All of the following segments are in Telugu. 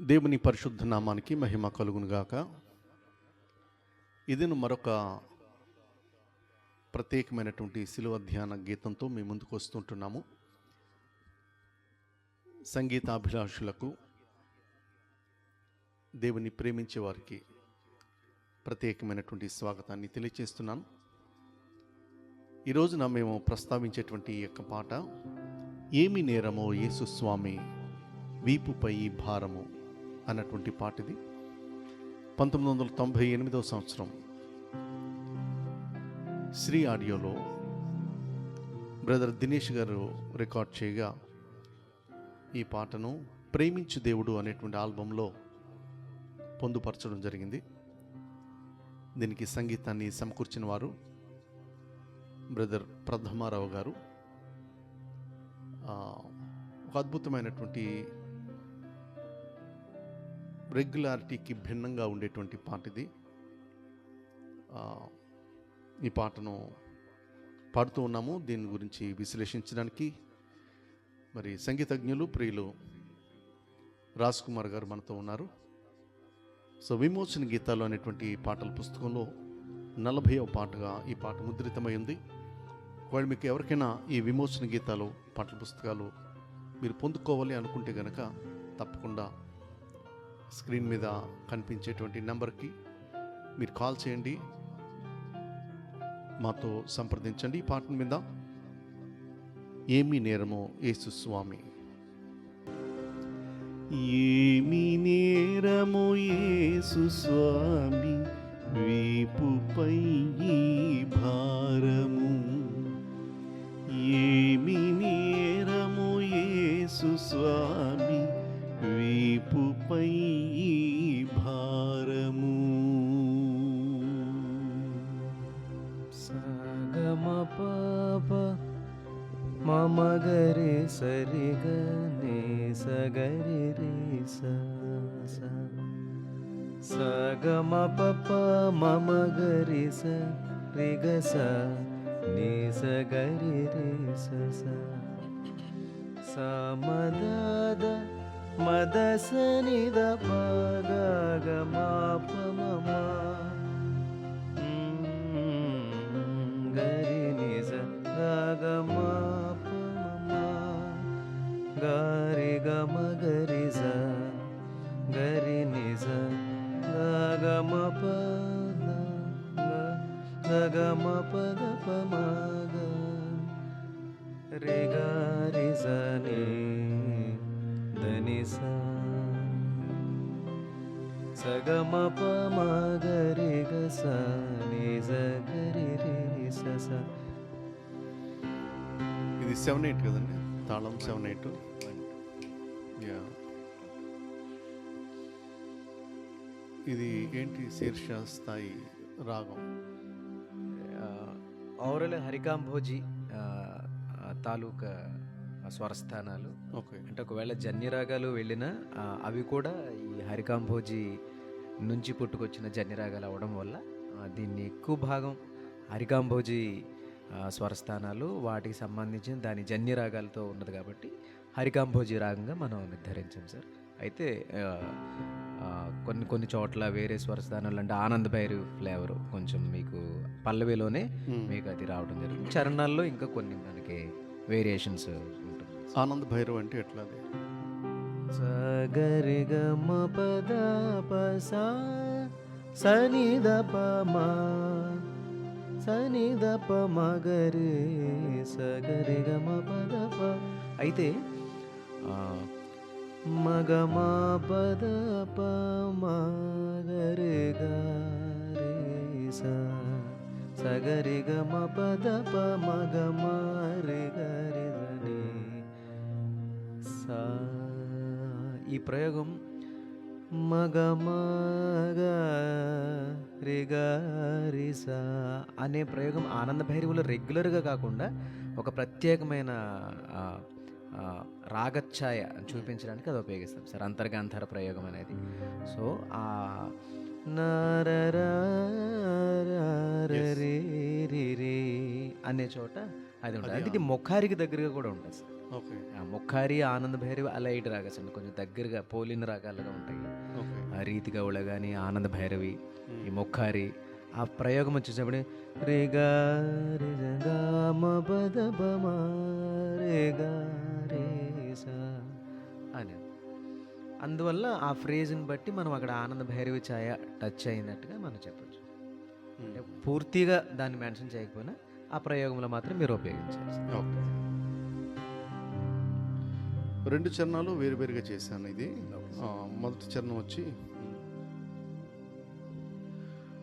దేవుని పరిశుద్ధ నామానికి మహిమ కలుగునుగాక. ఇదిను మరొక ప్రత్యేకమైనటువంటి శిలువ ధ్యాన గీతంతో మీ ముందుకు వస్తుంటున్నాము. సంగీతాభిలాషులకు దేవుని ప్రేమించే వారికి ప్రత్యేకమైనటువంటి స్వాగతాన్ని తెలియజేస్తున్నాను ఈరోజున మేము ప్రస్తావించేటువంటి ఈ యొక్క పాట ఏమి నేరమో యేసు స్వామి వీపుపై భారము. అన్నటువంటి పాట ఇది పంతొమ్మిది వందల తొంభై ఎనిమిదవ సంవత్సరం శ్రీ ఆడియోలో బ్రదర్ దినేష్ గారు రికార్డ్ చేయగా ఈ పాటను ప్రేమించు దేవుడు అనేటువంటి ఆల్బంలో పొందుపరచడం జరిగింది. దీనికి సంగీతాన్ని సమకూర్చిన వారు బ్రదర్ ప్రథమారావు గారు. ఒక అద్భుతమైనటువంటి రెగ్యులారిటీకి భిన్నంగా ఉండేటువంటి పాట ఇది. ఈ పాటను పాడుతూ ఉన్నాము. దీని గురించి విశ్లేషించడానికి మరి సంగీతజ్ఞులు ప్రియులు రాజ్ కుమార్ గారు మనతో ఉన్నారు. సో విమోచన గీతాలు అనేటువంటి పాటల పుస్తకంలో నలభైవ పాటగా ఈ పాట ముద్రితమై ఉంది. ఒకవేళ మీకు ఎవరికైనా ఈ విమోచన గీతాలు పాటల పుస్తకాలు మీరు పొందుకోవాలి అనుకుంటే కనుక తప్పకుండా స్క్రీన్ మీద కనిపించేటువంటి నెంబర్కి మీరు కాల్ చేయండి. మాతో సంప్రదించండి ఈ పాట మీద. ఏమి నేరమో యేసు స్వామి. ఏమి నేరమో యేసు స్వామి వీపుపై భారము. ఏమి నేరము యేసు మమ గరి సరిగ నే సగరి రే స స. సగమ పప మమ గరి స రిగ స నీ సగరి రే స స సమదద మద సనిద పద గమ మమ గరి నిజ గమ గరి గమ గరి జ గరి నిజ గమ పద గమ పద పమ రే గరి జని ధని సా సగమ పమ గరి గ స ని జ గరి రి స స ఇది సెవెన్ ఎయిట్ కదండి తాళం సెవెన్ ఎయిట్. యా ఇది ఏంటి శీర్ష స్థాయి రాగం ఔరల హరికాంభోజి తాలూకా స్వరస్థానాలు. ఓకే. అంటే ఒకవేళ జన్యరాగాలు వెళ్ళినా అవి కూడా ఈ హరికాంభోజి నుంచి పుట్టుకొచ్చిన జన్యరాగాలు అవడం వల్ల దీన్ని ఎక్కువ భాగం హరికాంభోజి స్వరస్థానాలు వాటికి సంబంధించిన దాని జన్యరాగాలతో ఉన్నది కాబట్టి హరికాంభోజి రాగంగా మనం నిర్ధారించాం సార్. అయితే కొన్ని కొన్ని చోట్ల వేరే స్వరస్థానాలు అంటే ఆనంద్ భైరు ఫ్లేవర్ కొంచెం మీకు పల్లవిలోనే. మీకు అది రావడం జరుగుతుంది చరణాల్లో ఇంకా కొన్ని మనకి వేరియేషన్స్ ఉంటుంది ఆనంద్ భైరవ్ అంటే ఎట్లా అది సగరి గమ పద పసా సని ద ప మ సని ద ప మగరి సగరి గమ పద అయితే మగమా పద పగరి స సగరి గమ పద ప మగమారి గరి సా ఈ ప్రయోగం మగ మగ అనే ప్రయోగం ఆనంద భైరవులో రెగ్యులర్గా కాకుండా ఒక ప్రత్యేకమైన రాగఛాయ చూపించడానికి అది ఉపయోగిస్తాం సార్ అంతర్గాంధార ప్రయోగం అనేది. సో ఆ నరర రి రి రి అనే చోట అది ఉంటుంది. అంటే ఇది మొఖారికి దగ్గరగా కూడా ఉంటుంది సార్. మొఖారి ఆనంద భైరవి అలైడ్ రాగస్ అండి కొంచెం దగ్గరగా పోలిన రాగాలుగా ఉంటాయి. ఆ రీతి గౌళ కానీ ఆనంద భైరవి ఈ మొఖారి ఆ ప్రయోగం వచ్చేటప్పుడు రేగా రేగా మ పద ప మ రేగా అందువల్ల ఆ ఫ్రేజ్ని బట్టి మనం అక్కడ ఆనంద భైరవి ఛాయ టచ్ అయినట్టుగా మనం చెప్పొచ్చు. అంటే పూర్తిగా దాన్ని మెన్షన్ చేయకపోయినా ఆ ప్రయోగంలో మాత్రం మీరు ఉపయోగించాలి. ఓకే. రెండు చరణాలు వేరువేరుగా చేశాను ఇది. మొదటి చరణం వచ్చి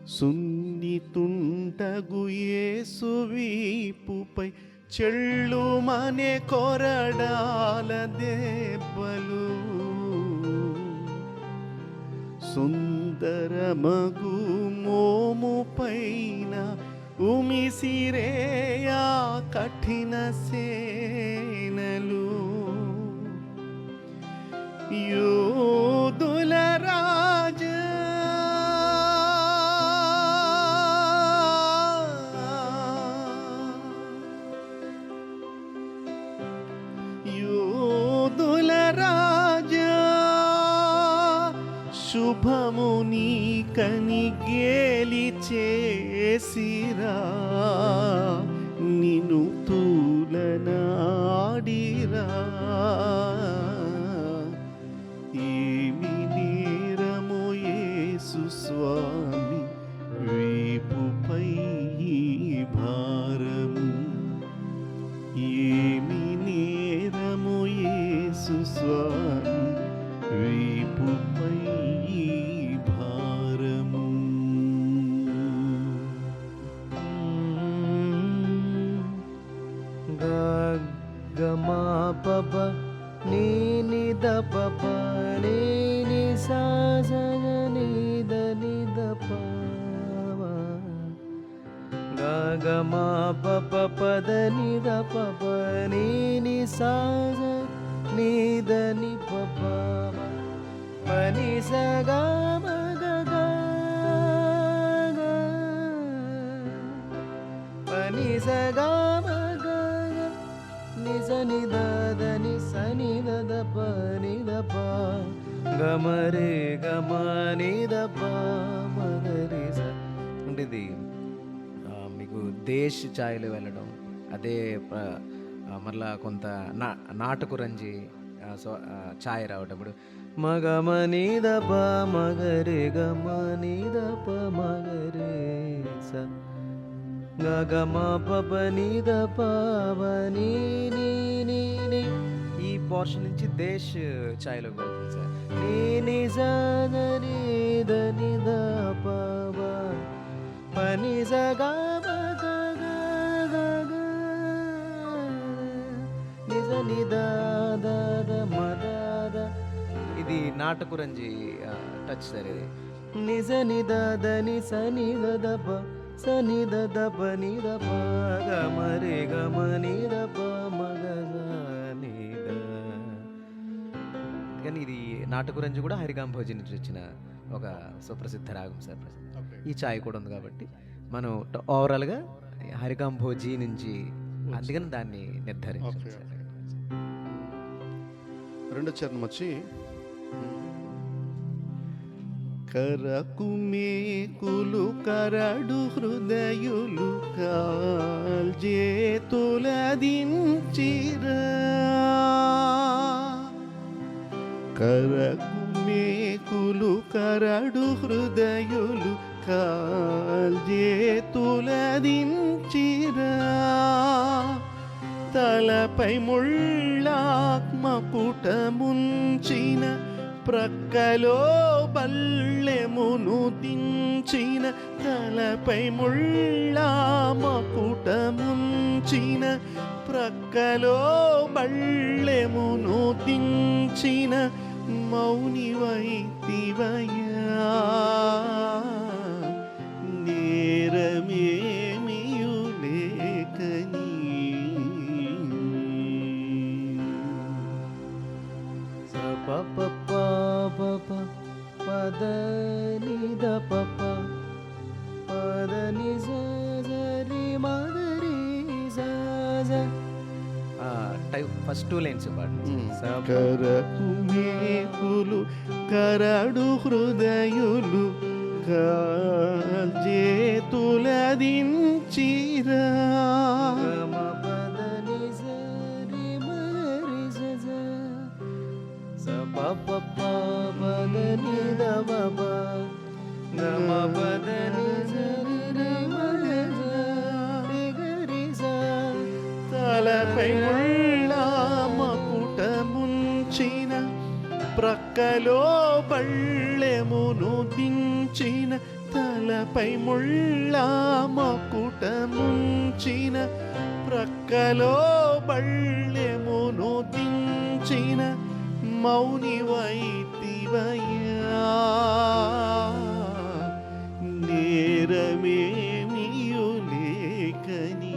సున్నితుంటగు యేసు వీపుపై చెళ్ళు మనే కొరడాల దెబ్బలు. సుందరమగు మోము పైన ఉమిసిరేయా కఠిన సేనలు. యోధుల శుభముని కని గేలి చేసిరా. నిను తూలనాడిరా. ఏమి నేరము యేసు స్వామి వీపుపై ఈ పని సగా మగ నిజ నిద ని సని దద ప నిద ప గమరే గమ ద ప మగరి స. అంటే ఇది మీకు దేశ్ ఛాయలు వెళ్ళడం అదే ప- మరలా కొంత నా నాటకు రంజి సో ఛాయ్ రావటం ఇప్పుడు మగమ ప మగరే గమ నిద ప మగరే స. గగమ పప నిద ఈ పోర్షన్ నుంచి దేశ్ ఛాయలోకి వెళ్తుంది సార్. నీ ద పవ. పని గ మ ని ద ద ఇది నాటకురంజి టచ్ సార్ ఇది. నిజ నిద ద ని స ని ద ద గ ప కానీ ఇది నాటకు రంజి కూడా హరికాంభోజి నుంచి వచ్చిన ఒక సుప్రసిద్ధ రాగం సార్ ఈ ఛాయ్ కూడా ఉంది కాబట్టి మనం ఓవరాల్గా హరికాంభోజీ నుంచి అందుకని దాన్ని నిర్ధారించాం ఓకే, సార్. రెండో చరణం వచ్చి కరకు మేకులు కరడు హృదయులు కాల్జేతులదించిరా కరకు మేకులు కరడు హృదయులు కాల్జేతులదించిరా తలపై ముళ్ళాత్మ పుటముంచిన ప్రక్కలో బల్లెమును దించిన తలపై ముళ్ళామ పుటముంచిన ప్రక్కలో బళ్ళెమును దించిన మౌని టూ లైన్స్ పాడండి మ్మ్. స ప కరకు మేకులు కరడు హృదయులు కాల్చేతులదించిరా గమ ప్రక్కలో బళ్ళెమును దించిన తలపై ముళ్ళా మకుటముంచిన ప్రక్కలో బళ్ళెమును దించిన మౌని వైతివయ్యా నేరమేమియు లేకని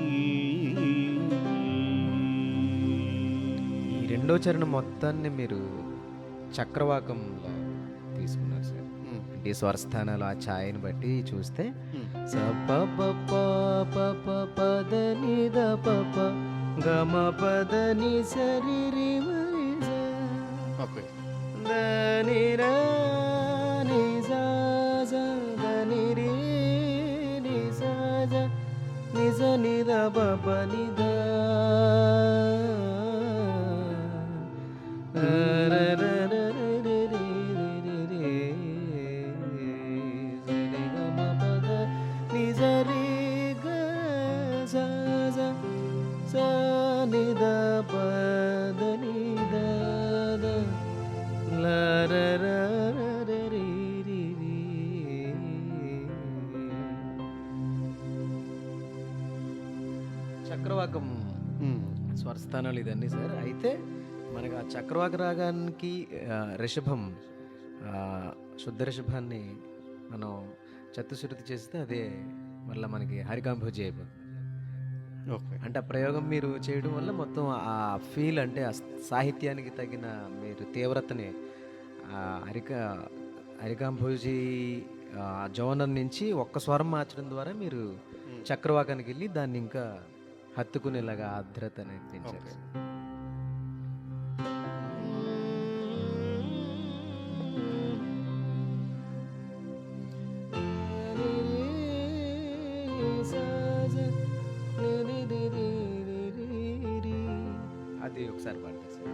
ఈ రెండో చరణం మొత్తాన్ని మీరు చక్రవాకంలో తీసుకున్నారు సార్. అంటే స్వరస్థానాలు ఆ ఛాయని బట్టి చూస్తే. స ప ప ప ప ప పద ని ద ప ప గమ పద ని స రి రి మ రి స. ఓకే ద ని ర ని స స ద ని రి ని స జ ని స ని ద ప ప ని ద ర చక్రవాకం. స్వరస్థానాలు ఇదన్నీ సార్. అయితే మనకు ఆ చక్రవాక రాగానికి రిషభం శుద్ధ రిషభాన్ని మనం చతుశ్రుతి చేస్తే అదే మళ్ళీ మనకి హరికాంభోజి అయిపోతుంది. ఓకే. అంటే ఆ ప్రయోగం మీరు చేయడం వల్ల మొత్తం ఆ ఫీల్ అంటే ఆ సాహిత్యానికి తగిన మీరు తీవ్రతని హరిక హరికాంభోజి జోనర్ నుంచి ఒక్క స్వరం మార్చడం ద్వారా మీరు చక్రవాకానికి వెళ్ళి దాన్ని ఇంకా హత్తుకునేలాగా ఆర్ద్రత అనేది పెంచారు ఓకే. అది ఒకసారి పాడతారు సార్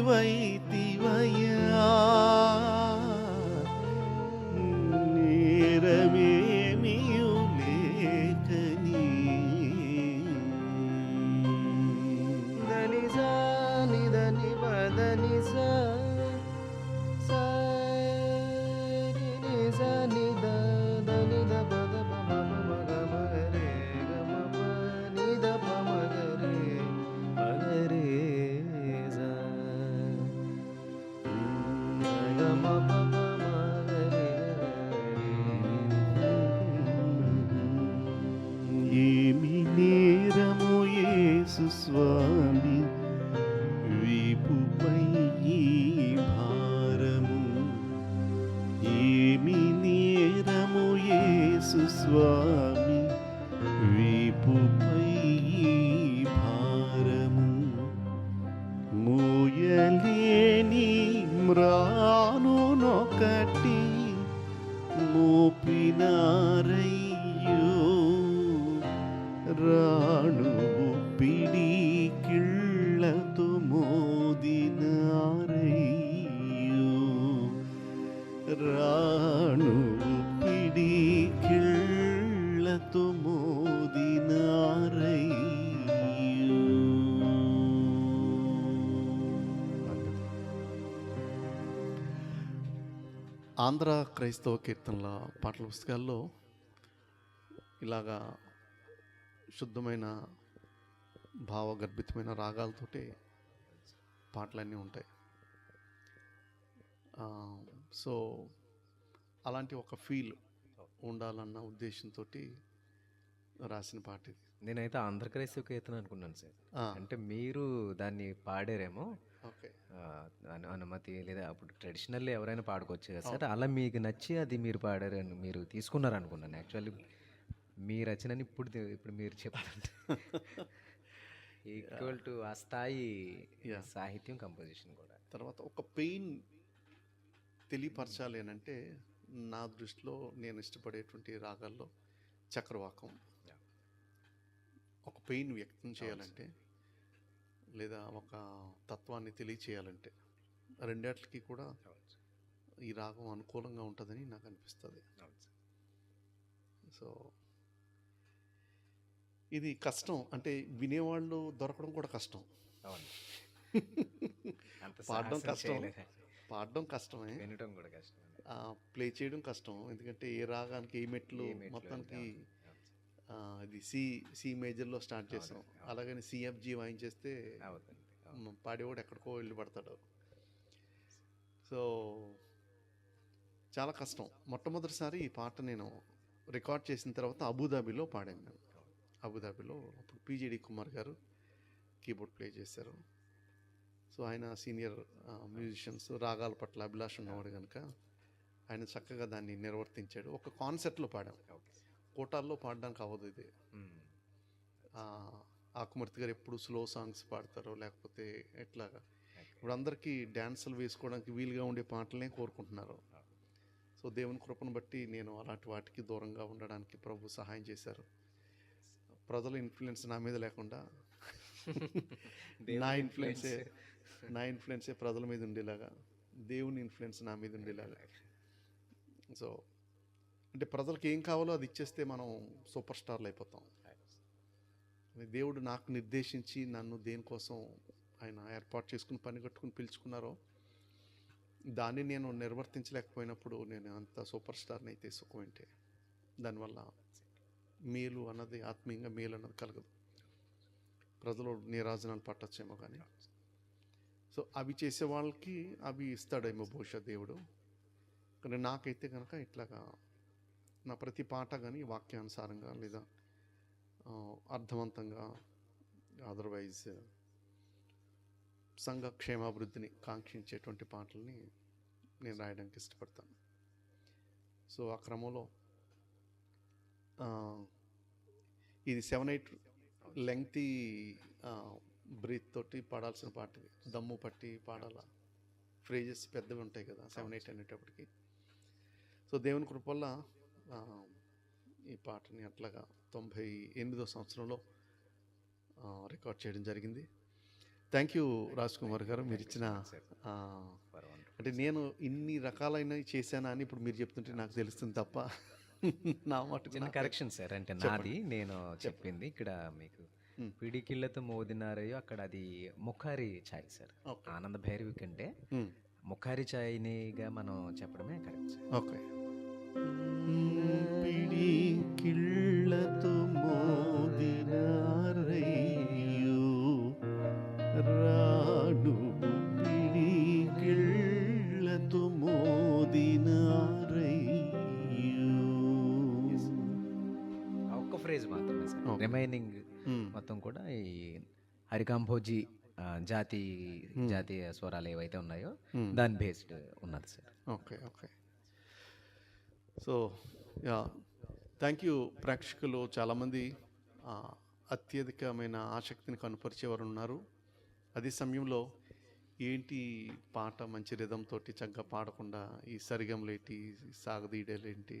మౌని రాను నొకటి మోపినారై ఆంధ్ర క్రైస్తవ కీర్తనల పాటల పుస్తకాల్లో ఇలాగా శుద్ధమైన భావగర్భితమైన రాగాలతోటి పాటలన్నీ ఉంటాయి. సో అలాంటి ఒక ఫీల్ ఉండాలన్న ఉద్దేశంతో రాసిన పాట ఇది నేనైతే ఆంధ్రక్రైస్తవ కీర్తన అనుకున్నాను సార్. అంటే మీరు దాన్ని పాడారేమో అనుమతి లేదా అప్పుడు ట్రెడిషనల్ ఎవరైనా పాడుకోవచ్చు కదా సార్. అలా మీకు నచ్చి అది మీరు పాడారని మీరు తీసుకున్నారు అనుకున్నాను యాక్చువల్లీ మీ రచనని ఇప్పుడు ఇప్పుడు మీరు చెప్తుంటే ఈక్వల్ టు ఆ స్థాయి. సాహిత్యం కంపోజిషన్ కూడా. తర్వాత ఒక పెయిన్ తెలియపరచాలి అని అంటే నా దృష్టిలో నేను ఇష్టపడేటువంటి రాగాల్లో చక్రవాకం. ఒక పెయిన్ వ్యక్తం చేయాలంటే లేదా ఒక తత్వాన్ని తెలియచేయాలంటే రెండాటికి కూడా ఈ రాగం అనుకూలంగా ఉంటుందని నాకు అనిపిస్తుంది. సో ఇది కష్టం. అంటే వినేవాళ్ళు దొరకడం కూడా కష్టం. పాడడం కష్టం. పాడడం కష్టమే. వినటం కూడా కష్టం. ప్లే చేయడం కష్టం. ఎందుకంటే ఏ రాగానికి ఏ మెట్లు మొత్తానికి ఇది సి సి మేజర్లో స్టార్ట్ చేసాం. అలాగని సిఎఫ్జి వాయించేస్తే పాడేవాడు ఎక్కడికో వెళ్ళి పడతాడు. సో చాలా కష్టం. మొట్టమొదటిసారి ఈ పాట నేను రికార్డ్ చేసిన తర్వాత అబుదాబిలో పాడాను నేను. అబుదాబిలో అప్పుడు P J D Kumar garu keyboard play చేశారు. సో ఆయన సీనియర్ మ్యూజిషియన్స్ రాగాల పట్ల అభిలాష ఉన్నవాడు కనుక ఆయన చక్కగా దాన్ని నిర్వర్తించాడు. ఒక కాన్సెప్ట్లో పాడాం. కోటాల్లో పాడడానికి అవ్వదు ఇది ఆకుమర్తి గారు ఎప్పుడు స్లో సాంగ్స్ పాడతారో లేకపోతే ఎట్లాగా. ఇప్పుడు అందరికీ డ్యాన్సులు వేసుకోవడానికి వీలుగా ఉండే పాటలనే కోరుకుంటున్నారు. సో దేవుని కృపను బట్టి నేను అలాంటి వాటికి దూరంగా ఉండడానికి ప్రభు సహాయం చేశారు. ప్రజల ఇన్ఫ్లుయెన్స్ నా మీద లేకుండా నా ఇన్ఫ్లుయెన్సే నా ఇన్ఫ్లుయెన్సే ప్రజల మీద ఉండేలాగా దేవుని ఇన్ఫ్లుయెన్స్ నా మీద ఉండేలాగా. సో అంటే ప్రజలకు ఏం కావాలో అది ఇచ్చేస్తే మనం సూపర్ స్టార్లు అయిపోతాం. దేవుడు నాకు నిర్దేశించి నన్ను దేనికోసం ఆయన ఏర్పాటు చేసుకుని పని కట్టుకుని పిలుచుకున్నారో దాన్ని నేను నిర్వర్తించలేకపోయినప్పుడు నేను అంత సూపర్ స్టార్ని అయితే సుఖం ఏంటి దానివల్ల మేలు అన్నది ఆత్మీయంగా మేలు అన్నది కలగదు. ప్రజలు నీరాజనాలు పట్టొచ్చేమో కానీ. సో అవి చేసే వాళ్ళకి అవి ఇస్తాడేమో బహుశా దేవుడు. కానీ నాకైతే కనుక ఇట్లాగా నా ప్రతి పాట కానీ వాక్యానుసారంగా లేదా అర్థవంతంగా అదర్వైజ్ సంఘ క్షేమాభివృద్ధిని కాంక్షించేటువంటి పాటల్ని నేను రాయడానికి ఇష్టపడతాను. సో ఆ క్రమంలో ఇది సెవెన్ ఎయిట్ లెంగ్తీ బ్రీత్ తోటి పాడాల్సిన పాట. దమ్ము పట్టి పాడాల ఫ్రేజెస్ పెద్దవి ఉంటాయి కదా సెవెన్ ఎయిట్ అనేటప్పటికి. సో దేవుని కృప వల్ల ఈ పాటని అట్లాగా తొంభై ఎనిమిదో సంవత్సరంలో రికార్డ్ చేయడం జరిగింది. థ్యాంక్ యూ రాజ్ కుమార్ గారు. మీరు ఇచ్చిన. అంటే నేను ఇన్ని రకాలైనవి చేశానా అని ఇప్పుడు మీరు చెప్తుంటే నాకు తెలుస్తుంది తప్ప నా మటుకు చిన్న కరెక్షన్ సార్ అంటే నాది నేను చెప్పింది ఇక్కడ మీకు మ్మ్. పిడికిళ్ళతో మోదినారయ్యో అక్కడ అది ముఖారి ఛాయ్ సార్ ఆనంద భైరవి కంటే ఉమ్, ముఖారి ఛాయ్నిగా మనం చెప్పడమే కరెక్ట్ సార్ ఓకే మోదినారయ్యో రాడు పిడికిళ్ళతో మోదినారయ్యో ఆ ఒక్క ఫ్రేజ్ మాత్రమే సార్. రిమైనింగ్ మొత్తం కూడా ఈ హరికాంభోజీ జాతి జాతీయ స్వరాలు ఏవైతే ఉన్నాయో. దాని బేస్డ్ ఉన్నది sir okay okay so yeah thank you ప్రేక్షకులు. చాలామంది అత్యధికమైన ఆసక్తిని కనుపరిచేవారు ఉన్నారు. అదే సమయంలో ఏంటి పాట మంచి రిధం తోటి చక్కగా పాడకుండా ఈ సరిగంలేంటి సాగదీయడలేంటి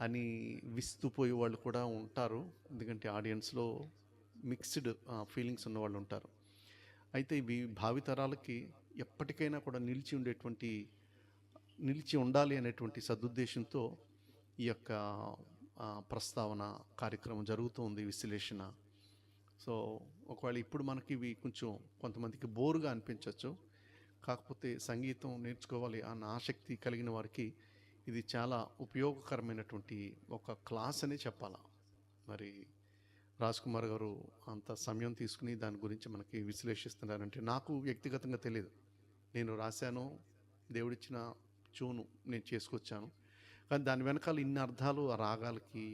అని విస్తుపోయే వాళ్ళు కూడా ఉంటారు. ఎందుకంటే ఆడియన్స్లో మిక్స్డ్ ఫీలింగ్స్ ఉన్న వాళ్ళు ఉంటారు. అయితే ఇవి భావితరాలకి ఎప్పటికైనా కూడా నిలిచి ఉండేటువంటి నిలిచి ఉండాలి అనేటువంటి సదుద్దేశంతో ఈ యొక్క ప్రస్తావన కార్యక్రమం జరుగుతుంది విశ్లేషణ. సో ఒకవేళ ఇప్పుడు మనకి ఇవి కొంచెం కొంతమందికి బోరుగా అనిపించవచ్చు కాకపోతే సంగీతం నేర్చుకోవాలి అన్న ఆసక్తి కలిగిన వారికి ఇది చాలా ఉపయోగకరమైనటువంటి ఒక క్లాస్ అనే చెప్పాలా? మరి రాజ్ కుమార్ గారు అంత సమయం తీసుకుని దాని గురించి మనకి విశ్లేషిస్తున్నారంటే నాకు వ్యక్తిగతంగా తెలియదు. నేను రాశాను దేవుడిచ్చిన చూను నేను చేసుకొచ్చాను. కానీ దాని వెనకాల ఇన్ని అర్థాలు ఆ రాగాలకి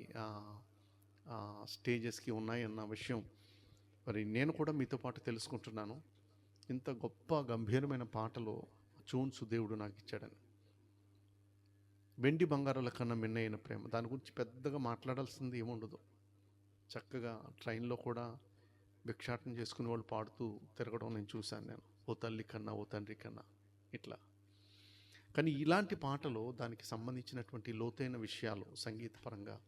స్టేజెస్కి ఉన్నాయి అన్న విషయం మరి నేను కూడా మీతో పాటు తెలుసుకుంటున్నాను. ఇంత గొప్ప గంభీరమైన పాటలు చూన్స్ దేవుడు నాకు ఇచ్చాడని. వెండి బంగారాల కన్నా మిన్నైన ప్రేమ. దాని గురించి పెద్దగా మాట్లాడాల్సింది ఏముండదు. చక్కగా ట్రైన్లో కూడా భిక్షాటన చేసుకునే వాళ్ళు పాడుతూ తిరగడం నేను చూశాను నేను. ఓ తల్లి కన్నా ఓ తండ్రి కన్నా ఇట్లా. కానీ ఇలాంటి పాటలు దానికి సంబంధించినటువంటి లోతైన విషయాలు సంగీతపరంగా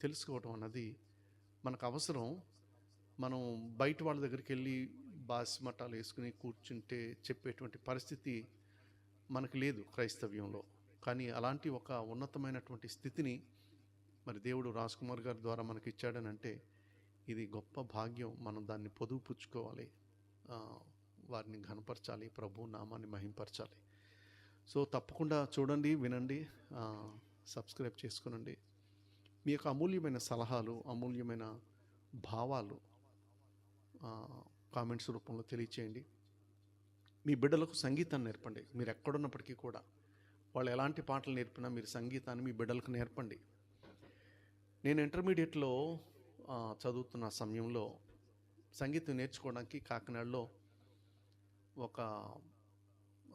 తెలుసుకోవడం అన్నది మనకు అవసరం. మనం బయట వాళ్ళ దగ్గరికి వెళ్ళి బాసిమటాలు వేసుకుని కూర్చుంటే చెప్పేటువంటి పరిస్థితి మనకు లేదు క్రైస్తవ్యంలో. కానీ అలాంటి ఒక ఉన్నతమైనటువంటి స్థితిని మరి దేవుడు రాజ్ కుమార్ గారి ద్వారా మనకి ఇచ్చాడని అంటే ఇది గొప్ప భాగ్యం. మనం దాన్ని పొదుపు పుచ్చుకోవాలి. వారిని ఘనపరచాలి ప్రభు నామాన్ని మహింపరచాలి. సో తప్పకుండా చూడండి వినండి సబ్స్క్రైబ్ చేసుకునండి. మీ యొక్క అమూల్యమైన సలహాలు అమూల్యమైన భావాలు కామెంట్స్ రూపంలో తెలియచేయండి. మీ బిడ్డలకు సంగీతాన్ని నేర్పండి. మీరు ఎక్కడున్నప్పటికీ కూడా వాళ్ళు ఎలాంటి పాటలు నేర్పినా మీరు సంగీతాన్ని మీ బిడ్డలకు నేర్పండి. నేను ఇంటర్మీడియట్లో చదువుతున్న సమయంలో సంగీతం నేర్చుకోవడానికి కాకినాడలో ఒక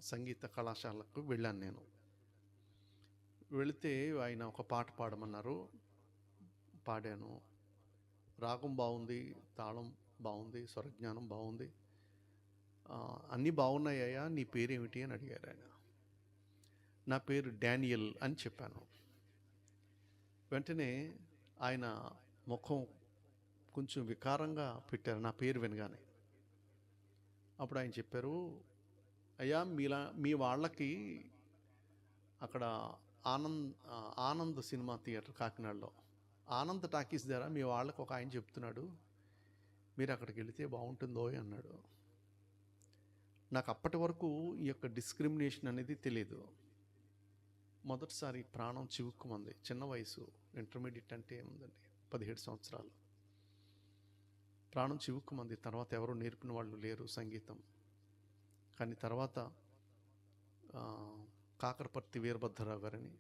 సంగీత కళాశాలకు వెళ్ళాను నేను. వెళితే ఆయన ఒక పాట పాడమన్నారు. పాడాను. రాగం బాగుంది తాళం బాగుంది స్వరజ్ఞానం బాగుంది. అన్నీ బాగున్నాయా నీ పేరేమిటి అని అడిగారు ఆయన. నా పేరు డానియల్ అని చెప్పాను. వెంటనే ఆయన ముఖం కొంచెం వికారంగా పెట్టారు నా పేరు వినగానే. అప్పుడు ఆయన చెప్పారు అయ్యా మీలా మీ వాళ్ళకి అక్కడ ఆనంద్ ఆనంద్ సినిమా థియేటర్ కాకినాడలో. ఆనంద్ టాకీస్ దగ్గర మీ వాళ్ళకి ఒక ఆయన చెప్తున్నాడు మీరు అక్కడికి వెళితే బాగుంటుందో అన్నాడు. నాకు అప్పటి వరకు ఈ యొక్క డిస్క్రిమినేషన్ అనేది తెలియదు మొదటిసారి ప్రాణం చివుక్కుమంది చిన్న వయసు ఇంటర్మీడియట్ అంటే ఏముందండి? పదిహేడు సంవత్సరాలు. ప్రాణం చివుక్కుమంది తర్వాత ఎవరు నేర్పిన వాళ్ళు లేరు సంగీతం. కానీ తర్వాత కాకరపర్తి వీరభద్రరావు గారని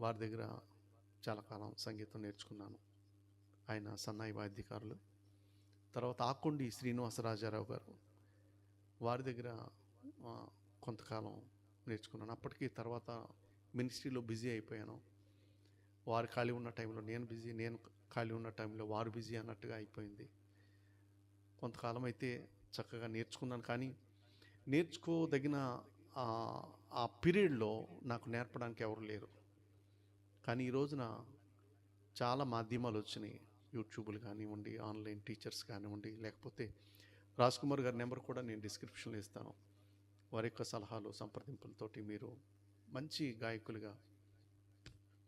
వారి దగ్గర చాలా కాలం సంగీతం నేర్చుకున్నాను. ఆయన సన్నాయి వాద్యకారులు తర్వాత ఆకొండి శ్రీనివాసరాజారావు గారు వారి దగ్గర కొంతకాలం నేర్చుకున్నాను. అప్పటికి తర్వాత మినిస్ట్రీలో బిజీ అయిపోయాను. వారు ఖాళీ ఉన్న టైంలో నేను బిజీ నేను ఖాళీ ఉన్న టైంలో వారు బిజీ అన్నట్టుగా అయిపోయింది. కొంతకాలం అయితే చక్కగా నేర్చుకున్నాను. కానీ నేర్చుకోదగిన ఆ- పీరియడ్లో నాకు నేర్పడానికి ఎవరు లేరు. కానీ ఈ రోజున చాలా మాధ్యమాలు వచ్చినాయి. యూట్యూబ్లు కానివ్వండి ఆన్లైన్ టీచర్స్ కానివ్వండి లేకపోతే రాజ్ కుమార్ గారి నెంబర్ కూడా నేను డిస్క్రిప్షన్లో ఇస్తాను. వారి యొక్క సలహాలు సంప్రదింపులతోటి మీరు మంచి గాయకులుగా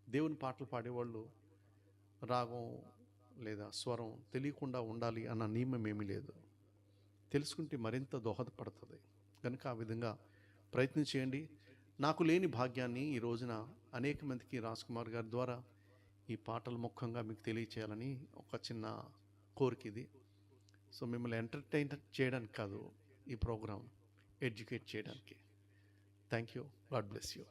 దేవుని పాటలు పాడేవాళ్ళు రాగం లేదా స్వరం తెలియకుండా ఉండాలి అన్న నియమం ఏమీ లేదు. తెలుసుకుంటే మరింత దోహదపడుతుంది. కనుక ఆ విధంగా ప్రయత్నం చేయండి. నాకు లేని భాగ్యాన్ని ఈ రోజున అనేక మందికి రాజ్ కుమార్ గారి ద్వారా ఈ పాటల ముఖ్యంగా మీకు తెలియచేయాలని ఒక చిన్న కోరిక ఇది. సో మిమ్మల్ని ఎంటర్టైన్ చేయడానికి కాదు ఈ ప్రోగ్రాం ఎడ్యుకేట్ చేయడానికి. Thank you. God bless you.